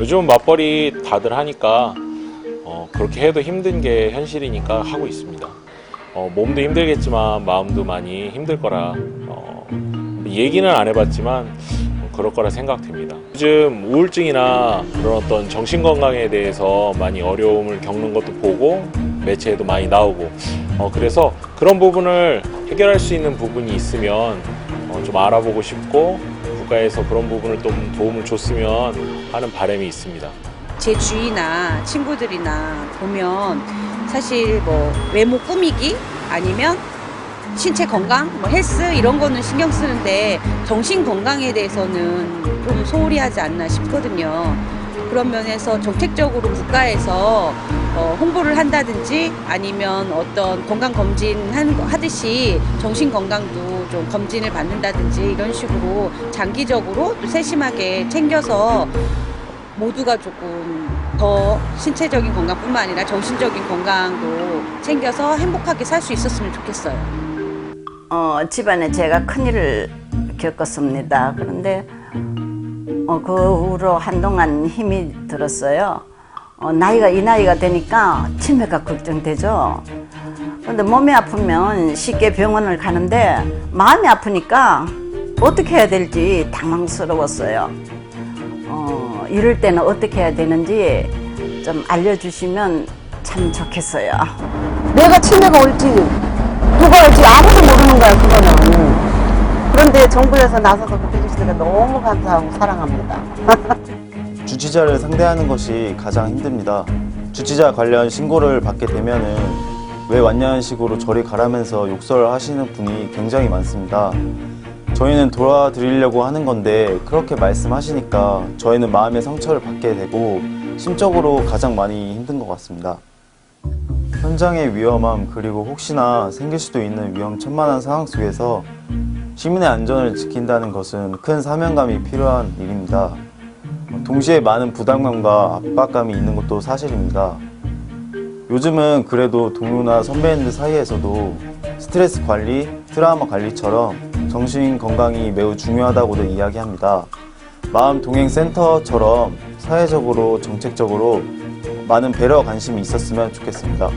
요즘은 맞벌이 다들 하니까 어, 그렇게 해도 힘든 게 현실이니까 하고 있습니다. 어, 몸도 힘들겠지만 마음도 많이 힘들 거라 어, 얘기는 안 해봤지만 그럴 거라 생각됩니다. 요즘 우울증이나 그런 어떤 정신 건강에 대해서 많이 어려움을 겪는 것도 보고 매체에도 많이 나오고 어, 그래서 그런 부분을 해결할 수 있는 부분이 있으면 어, 좀 알아보고 싶고 국가에서 그런 부분을 좀 도움을 줬으면 하는 바람이 있습니다. 제 주위나 친구들이나 보면 사실 뭐 외모 꾸미기 아니면 신체 건강, 뭐 헬스 이런 거는 신경 쓰는데 정신 건강에 대해서는 좀 소홀히 하지 않나 싶거든요. 그런 면에서 정책적으로 국가에서 어, 홍보를 한다든지 아니면 어떤 건강 검진 한- 하듯이 정신 건강도 좀 검진을 받는다든지 이런 식으로 장기적으로 또 세심하게 챙겨서 모두가 조금 더 신체적인 건강뿐만 아니라 정신적인 건강도 챙겨서 행복하게 살 수 있었으면 좋겠어요. 어, 집안에 제가 큰일을 겪었습니다. 그런데 어, 그 후로 한동안 힘이 들었어요. 어, 나이가 이 나이가 되니까 치매가 걱정되죠. 근데 몸이 아프면 쉽게 병원을 가는데 마음이 아프니까 어떻게 해야 될지 당황스러웠어요. 어, 이럴 때는 어떻게 해야 되는지 좀 알려주시면 참 좋겠어요. 내가 치매가 올지 누가 알지 아무도 모르는 거야 그거는 그런데 정부에서 나서서 그렇게 해주시니까 너무 감사하고 사랑합니다 주치자를 상대하는 것이 가장 힘듭니다. 주치자 관련 신고를 받게 되면은 왜 왔냐는 식으로 저리 가라면서 욕설하시는 분이 굉장히 많습니다. 저희는 도와드리려고 하는 건데 그렇게 말씀하시니까 저희는 마음의 상처를 받게 되고 심적으로 가장 많이 힘든 것 같습니다. 현장의 위험함 그리고 혹시나 생길 수도 있는 위험천만한 상황 속에서 시민의 안전을 지킨다는 것은 큰 사명감이 필요한 일입니다. 동시에 많은 부담감과 압박감이 있는 것도 사실입니다. 요즘은 그래도 동료나 선배님들 사이에서도 스트레스 관리, 트라우마 관리처럼 정신 건강이 매우 중요하다고도 이야기합니다. 마음 동행 센터처럼 사회적으로 정책적으로 많은 배려 관심이 있었으면 좋겠습니다.